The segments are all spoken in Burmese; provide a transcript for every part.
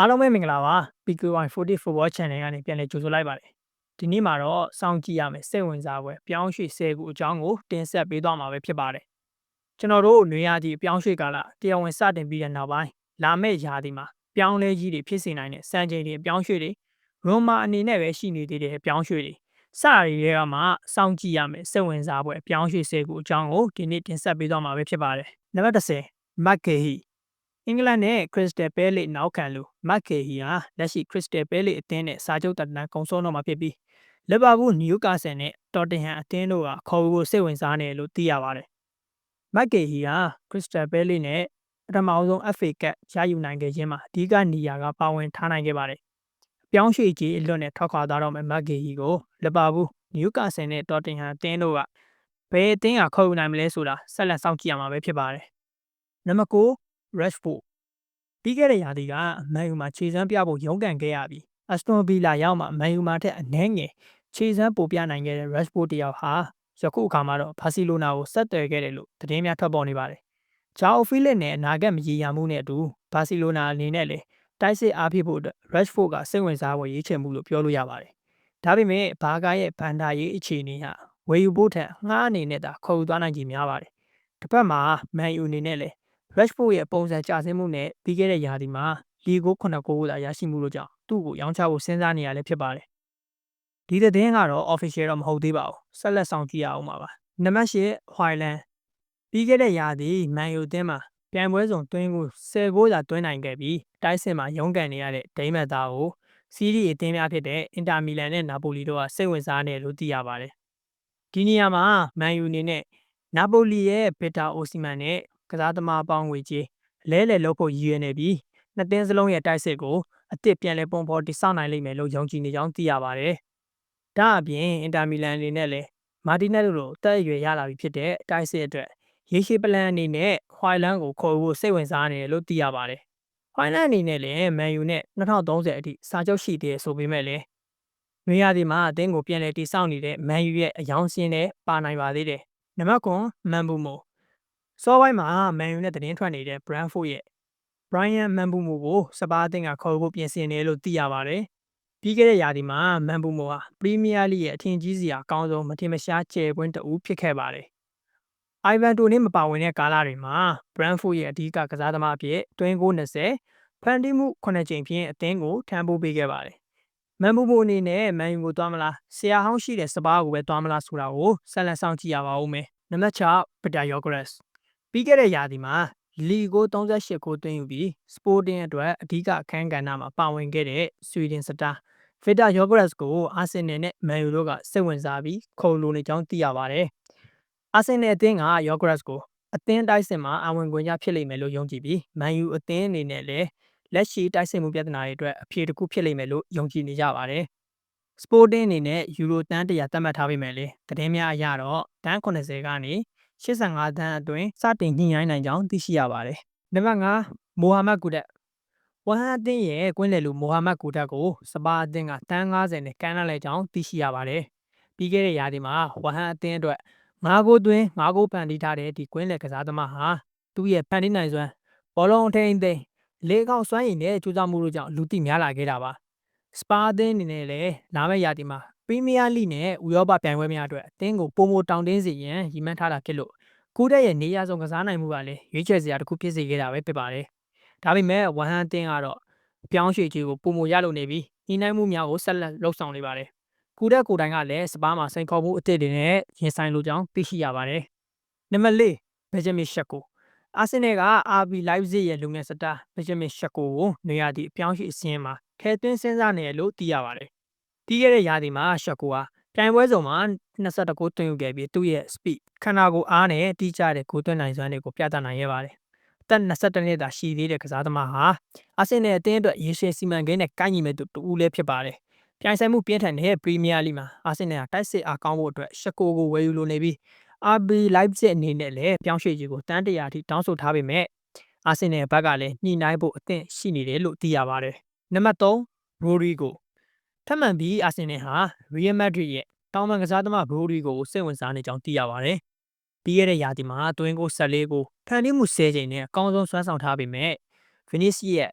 အားလုံးပဲမင်္ဂလာပါ PQY40 Football Channel ကနေပြန်လည်ကြိုဆိုလိုက်ပါတယ်ဒီနေ့မှာတော့စောင့်ကြည့်ရမယ်စိတ်ဝင်စားပွဲပြောင်းရွှေ့ဆဲကူအကြောင်းကိုတင်ဆက်ပေးသွားမှာပဲဖြစ်ပါတယ်ကျွန်တော်တို့နေရာဒီပြောင်းရွှေ့ကာလတရားဝင်စတင်ပြီးတဲ့နောက်ပိုင်းလာမယ့်ရာသီမှာပြောင်းလဲကြီးတွေဖြစ်စေနိုင်တဲ့စံချိန်တွေပြောင်းရွှေ့တွေရွန်မာအနေနဲ့ပဲရှိနေသေးတဲ့ပြောင်းရွှေ့တွေစရီတွေကမှစောင့်ကြည့်ရမယ်စိတ်ဝင်စားပွဲပြောင်းရွှေ့ဆဲကူအကြောင်းကိုဒီနေ့တင်ဆက်ပေးသွားမှာပဲဖြစ်ပါတယ်နံပါတ်30 McGahey အင်္ဂလန်နဲ့ခရစ္စတယ်ပဲလိနောက်ခံလူမက်ကေဟီဟာလက်ရှိခရစ္စတယ်ပဲလိအသင်းနဲ့စာချုပ်တန်ကုံဆုံးတော့မှာဖြစ်ပြီးလီဗာပူးနယူကာဆယ်နဲ့တော်တင်ဟန်အသင်းတို့ကခေါ်ဖို့စိတ်ဝင်စားနေလို့သိရပါတယ်။မက်ကေဟီဟာခရစ္စတယ်ပဲလိနဲ့ပထမအဆုံး FA ကပ်ရယူနိုင်ခဲ့ခြင်းမှာအဓိကနေရာကပါဝင်ထားနိုင်ခဲ့ပါတယ်။ပြောင်းရွှေ့ကြီးအလွတ်နဲ့ထွက်ခွာသွားတော့မယ့်မက်ကေဟီကိုလီဗာပူးနယူကာဆယ်နဲ့တော်တင်ဟန်အသင်းတို့ကဘယ်အသင်းကခေါ်ယူနိုင်မလဲဆိုတာဆက်လက်စောင့်ကြည့်ရမှာပဲဖြစ်ပါတယ်။နံပါတ်9 Rashford ပြီးခဲ့တဲ့ရာသီကမန်ယူမှာခြေစမ်းပြဖို့ရုန်းကန်ခဲ့ရပြီးအက်စတွန်ဗီလာရောက်မှမန်ယူမှာထက်အနည်းငယ်ခြေစမ်းပိုပြနိုင်ခဲ့တဲ့ Rashford တယောက်ဟာယခုအခါမှာတော့ဘာစီလိုနာကိုဆက်သွယ်ခဲ့တယ်လို့သတင်းများထွက်ပေါ်နေပါတယ်။ဂျာအိုဖီလစ်နဲ့အနာဂတ်မရေရာမှုနဲ့အတူဘာစီလိုနာအနေနဲ့လည်းတိုက်စစ်အားဖြစ်ဖို့အတွက် Rashford ကစိတ်ဝင်စားဖို့ရွေးချယ်မှုလို့ပြောလို့ရပါတယ်။ဒါပေမဲ့ဘာကာရဲ့ဘန်ဒါရေးအခြေအနေဟာဝယ်ယူဖို့ထက်ငှားအနေနဲ့သာခေါ်ယူသွားနိုင်ခြင်းများပါတယ်။တစ်ဖက်မှာမန်ယူအနေနဲ့လည်း Rashford ရဲ့ပုံစံကျဆင်းမှုနဲ့ပြီးခဲ့တဲ့ရာသီမှာလီဂိုး9ဂိုးသာရရှိမှုလို့ကြောင့်သူ့ကိုရောင်းချဖို့စဉ်းစားနေရလဲဖြစ်ပါတယ်။ဒီသတင်းကတော့ official တော့မဟုတ်သေးပါဘူး။ဆက်လက်ဆောင်ကြည့်ရအောင်ပါပါ။နံပါတ်၈ Hoyland ပြီးခဲ့တဲ့ရာသီမန်ယူအသင်းမှာပြိုင်ပွဲစုံတွင်းကို10ဂိုးသာတွင်းနိုင်ခဲ့ပြီးတိုက်စစ်မှာရုန်းကန်နေရတဲ့ဒိမတ်သားကိုစီးရီအသင်းများဖြစ်တဲ့အင်တာမီလန်နဲ့နာပိုလီတို့ကစိတ်ဝင်စားနေလို့သိရပါတယ်။ဒီနေရာမှာမန်ယူအနေနဲ့နာပိုလီရဲ့ဗီတာအိုစီမန်နဲ့ ကစားသမားပေါင်းငွေကြေးလဲလှယ်လုပ်ဖို့ရည်ရွယ်နေပြီးနှစ်သင်းစလုံးရဲ့တိုက်စစ်ကိုအစ်စ်ပြန်လဲပုံဖော်တိစောက်နိုင်လိမ့်မယ်လို့ယုံကြည်နေကြောင်းသိရပါတယ်။ဒါအပြင်အင်တာမီလန်အနေနဲ့လည်းမာတီနက်တို့တက်အရွယ်ရလာပြီဖြစ်တဲ့တိုက်စစ်အတွက်ရေရှည်ပလန်အနေနဲ့ဟွိုင်လန်ကိုခေါ်ဖို့စိတ်ဝင်စားနေတယ်လို့သိရပါတယ်။ဟွိုင်လန်အနေနဲ့လည်းမန်ယူနဲ့2030အထိစာချုပ်ရှိသေးတယ်ဆိုပေမဲ့လည်းနွေရာသီမှာအသင်းကိုပြန်လည်တည်ဆောက်နေတဲ့မန်ယူရဲ့အယောင်စင်းနဲ့ပါနိုင်ပါသေးတယ်။နံပါတ်9မန်ဘူမို စောပိုင်းမှာမန်ယူနဲ့တင်းထွက်နေတဲ့ Brentford ရဲ့ Brian Mambumo ကိုစပါးအသင်းကခေါ်ဖို့ပြင်ဆင်တယ်လို့သိရပါတယ်။ပြီးခဲ့တဲ့ရာသီမှာ Mambumo ဟာ Premier League ရဲ့အထင်ကြီးစရာအကောင်းဆုံးမထင်မရှားကျယ်ပွင့်တဦးဖြစ်ခဲ့ပါတယ်။ Ivan Toney မပါဝင်တဲ့ကာလတွေမှာ Brentford ရဲ့အဓိကကစားသမားအဖြစ်တွင်းကို20ဖန်တီးမှု9ချိန်ဖြင့်အသင်းကိုထမ်းပိုးပေးခဲ့ပါတယ်။မန်ဘူဘူအနေနဲ့မန်ယူကိုသွားမလားဆရာဟောင်းရှိတဲ့စပါးကိုပဲသွားမလားဆိုတာကိုဆက်လက်ဆောင်ကြည့်ရပါဦးမယ်။နံပါတ်6 Peter Yogres ပြီးခဲ့တဲ့ရာသီမှာလီကို38ကိုသွင်းယူပြီးစပိုတင်အတွက်အဓိကအခန်းကဏ္ဍမှာပါဝင်ခဲ့တဲ့ဆွီဒင်စတာဗီတာယောဂရက်စ်ကိုအာဆင်နယ်နဲ့မန်ယူတို့ကစိတ်ဝင်စားပြီးခုံလိုနေကြောင်းသိရပါတယ်။အာဆင်နယ်အသင်းကယောဂရက်စ်ကိုအသင်းတိုက်စစ်မှာအဝင်ခွင့်ရဖြစ်လိမ့်မယ်လို့ယုံကြည်ပြီးမန်ယူအသင်းအနေနဲ့လည်းလက်ရှိတိုက်စစ်မှုပြဿနာတွေအတွက်အဖြေတစ်ခုဖြစ်လိမ့်မယ်လို့ယုံကြည်နေကြပါတယ်။စပိုတင်အနေနဲ့ယူရိုတန်း100သတ်မှတ်ထားပေမဲ့လေသတင်းများအရတော့တန်း80ကနေ 85တန်းအတွင်းစတင်ညှိနှိုင်းနိုင်ကြောင်းသိရှိရပါတယ်။နံပါတ်5မိုဟာမက်ကူဒက်ဝမ်ဟန်အသင်းရဲ့ကွင်းလယ်လူမိုဟာမက်ကူဒက်ကိုစပါအသင်းကတန်း90နဲ့ကမ်းလှမ်းလိုက်ကြောင်းသိရှိရပါတယ်။ပြီးခဲ့တဲ့ရာသီမှာဝမ်ဟန်အသင်းအတွက်၅ဂိုးသွင်း၅ဂိုးဖန်တီးထားတဲ့ဒီကွင်းလယ်ကစားသမားဟာသူ့ရဲ့ဖန်တီးနိုင်စွမ်းဘောလုံးအထိန်သိမ်းလေကောက်စွမ်းရည်နဲ့ကြိုးစားမှုတို့ကြောင့်လူသိများလာခဲ့တာပါ။စပါအသင်းအနေနဲ့လည်းလာမယ့်ရာသီမှာ ပရီးမီးယားလိနဲ့ဥရောပပြိုင်ပွဲများအတွက်အသင်းကိုပုံမတောင်တင်းစေရန်ရည်မှန်းထားတာဖြစ်လို့ကူးတဲ့ရဲ့နေရာဆုံးကစားနိုင်မှုကလည်းရွေးချယ်စရာတစ်ခုဖြစ်စေခဲ့တာပဲဖြစ်ပါတယ်။ဒါပေမဲ့ဝမ်ဟန်အသင်းကတော့ပြောင်းရွှေ့ကြီးကိုပုံမရလို့နေပြီးညှိနှိုင်းမှုများကိုဆက်လက်လှုပ်ဆောင်နေပါတယ်။ကူတဲ့ကိုတိုင်ကလည်းစပါးမှာစိန်ခေါ်မှုအသစ်တွေနဲ့ရင်ဆိုင်လိုကြောင်းသိရှိရပါတယ်။နံပါတ်၄ဘယ်ဂျမင်ရှက်ကိုအာဆင်နယ်က RB Leipzig ရဲ့လူငယ်စတာဘယ်ဂျမင်ရှက်ကိုကိုနေရာဒီအပြောင်းရွှေ့အစင်းမှာထဲသွင်းစဉ်းစားနေရလို့သိရပါတယ်။ ပြီးခဲ့တဲ့ရာသီမှာရှက်ကိုဟာပြိုင်ပွဲစုံမှာ22ဂိုးသွင်းယူခဲ့ပြီးသူ့ရဲ့ speed ခန္ဓာကိုယ်အားနဲ့တိကျတဲ့ဂိုးသွင်းနိုင်စွမ်းတွေကိုပြသနိုင်ခဲ့ပါတယ်။အသက်22နှစ်သာရှိသေးတဲ့ကစားသမားဟာအာဆင်နယ်အသင်းအတွက်ရေရှည်စီမံကိန်းနဲ့ကိုင်းညီမဲ့သူတူဦးလည်းဖြစ်ပါတယ်။ပြိုင်ဆိုင်မှုပြင်းထန်တဲ့ပရီးမီးယားလိမှာအာဆင်နယ်ကတိုက်စစ်အားကောင်းဖို့အတွက်ရှက်ကိုကိုဝယ်ယူလိုနေပြီး RB Leipzig အနေနဲ့လည်းပြောင်းရွှေ့ကြီးကိုတန်းတရာအထိတောင်းဆိုထားပေမဲ့အာဆင်နယ်ဘက်ကလည်းညှိနှိုင်းဖို့အသင့်ရှိနေတယ်လို့သိရပါတယ်။နံပါတ်3 Rodrigo ထပ်မံပြီးအာဆင်နယ်ဟာ Real Madrid ရဲ့တောင်ပန်ကစားသမားဘရိုဒီကိုစိတ်ဝင်စားနေကြောင်းသိရပါတယ်။ပြီးခဲ့တဲ့ရာသီမှာတွင်းကို14ကိုဖန်တီးမှု10ချိန်နဲ့အကောင်းဆုံးစွမ်းဆောင်ထားပေမဲ့ Vinicius ရဲ့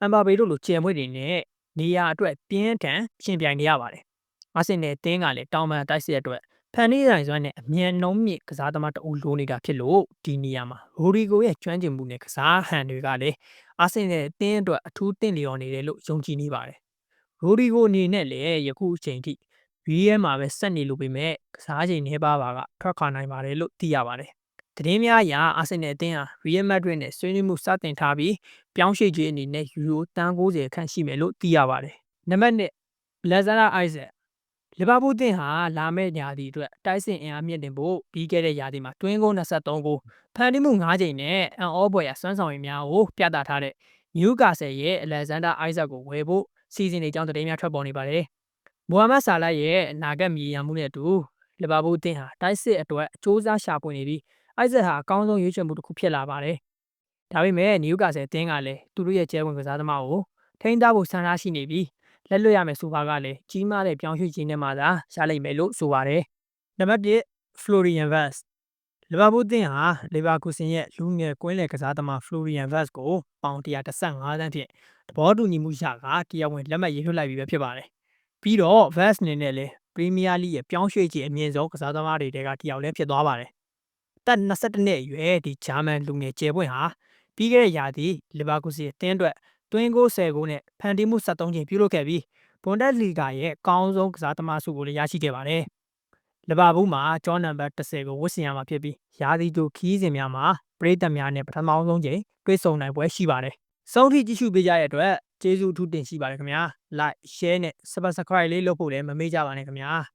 အမ်ဘာပေတို့လိုကျယ်မွေ့တွေနဲ့နေရာအတွက်ပြင်းထန်ရှင်ပြိုင်နေရပါတယ်။အာဆင်နယ်အသင်းကလည်းတောင်ပန်တိုက်စစ်အတွက်ဖန်နီးဆိုင်စွမ်းနဲ့အမြန်နှုံးမြင့်ကစားသမားတအူလိုနေတာဖြစ်လို့ဒီနေရာမှာရိုဒီဂိုရဲ့ကျွမ်းကျင်မှုနဲ့ကစားဟန်တွေကလည်းအာဆင်နယ်အသင်းအတွက်အထူးသင့်လျော်နေတယ်လို့ယုံကြည်နေပါတယ်။ ရိုဒီဂိုအနေနဲ့လည်းယခုအချိန်ထိဘီးရဲမှာပဲဆက်နေလို့ပေမဲ့ကစားချိန်နှဲပါပါကထွက်ခွာနိုင်ပါတယ်လို့သိရပါတယ်။သတင်းများအရအာဆင်နယ်အသင်းဟာရီယယ်မက်ဒရစ်နဲ့ဆွေးနွေးမှုစတင်ထားပြီးပြောင်းရွှေ့ခြင်းအနေနဲ့ယူရိုတန်90ခန့်ရှိမယ်လို့သိရပါတယ်။နံပါတ်1ဘလက်ဇာနာအိုက်ဇက်လီဗာပူးတင်ဟာလာမယ့်ညာဒီအတွက်တိုက်စစ်အင်အားမြင့်တင်ဖို့ပြီးခဲ့တဲ့ရာသီမှာတွင်းကုန်း23ကိုဖန်တီးမှု9ချိန်နဲ့အန်အောဘွယ်ရစွမ်းဆောင်ရည်များကိုပြသထားတဲ့နျူကာဆယ်ရဲ့အလက်ဇန်ဒါအိုက်ဇက်ကိုဝယ်ဖို့ စီစဉ်နေကြောင်းသတင်းများထွက်ပေါ်နေပါတယ်။မိုဟာမက်ဆာလက်ရဲ့အနာဂတ်မြေရန်မှုနဲ့အတူလီဗာပူးတင်ဟာတိုက်စစ်အတွက်အကျိုးစားရှာဖွေနေပြီးအိုက်ဇက်ဟာအကောင်းဆုံးရွေးချယ်မှုတစ်ခုဖြစ်လာပါတယ်။ဒါပေမဲ့နျူကာဆယ်တင်းကလည်းသူတို့ရဲ့ကျဲဝင်ကစားသမားကိုထိန်းသားဖို့ဆန္ဒရှိနေပြီးလက်လွတ်ရမယ်ဆိုပါကလည်းကြီးမားတဲ့ပြောင်းရွှေ့ခြင်းနဲ့မှသာရလိမ့်မယ်လို့ဆိုပါတယ်။နံပါတ်1 Florian Wirtz လီဗာပူးတင်ဟာလီဗာကူဆင်ရဲ့လူငယ်ကွင်းလယ်ကစားသမား Florian Wirtz ကိုပေါင်135သန်းဖြင့်သဘောတူညီမှုရကတရားဝင်လက်မှတ်ရေးထိုးလိုက်ပြီပဲဖြစ်ပါတယ်။ပြီးတော့ Wirtz အနေနဲ့လည်းပရီးမီးယားလိရဲ့ပြောင်းရွှေ့ခြင်းအမြင့်ဆုံးကစားသမားတွေထဲကတစ်ယောက်လည်းဖြစ်သွားပါတယ်။တက်22နှစ်အရွယ်ဒီဂျာမန်လူငယ်ကျယ်ပွင့်ဟာပြီးခဲ့တဲ့ရာသီလီဗာကူဆင်အသင်းအတွက်တွင်းကို10ဂိုးနဲ့ဖန်တီးမှု73ချိန်ပြုလုပ်ခဲ့ပြီးဘွန်ဒက်လီဂါရဲ့ကောင်းဆုံးကစားသမားဆုကိုလည်းရရှိခဲ့ပါတယ်။ လီဗာပူးမှာကျောင်းနံပါတ်10ကိုဝတ်ဆင်ရမှာဖြစ်ပြီးရာသီတိုခီးစဉ်များမှာပရိသတ်များနဲ့ပထမဆုံးချိန်တွေ့ဆုံနိုင်ပွဲရှိပါတယ်။ဆုံးထိကြည့်ရှုပေးကြတဲ့အတွက်ကျေးဇူးအထူးတင်ရှိပါတယ်ခင်ဗျာ။ Like, Share နဲ့ Subscribe လေးလုပ်ဖို့လည်းမမေ့ကြပါနဲ့ခင်ဗျာ။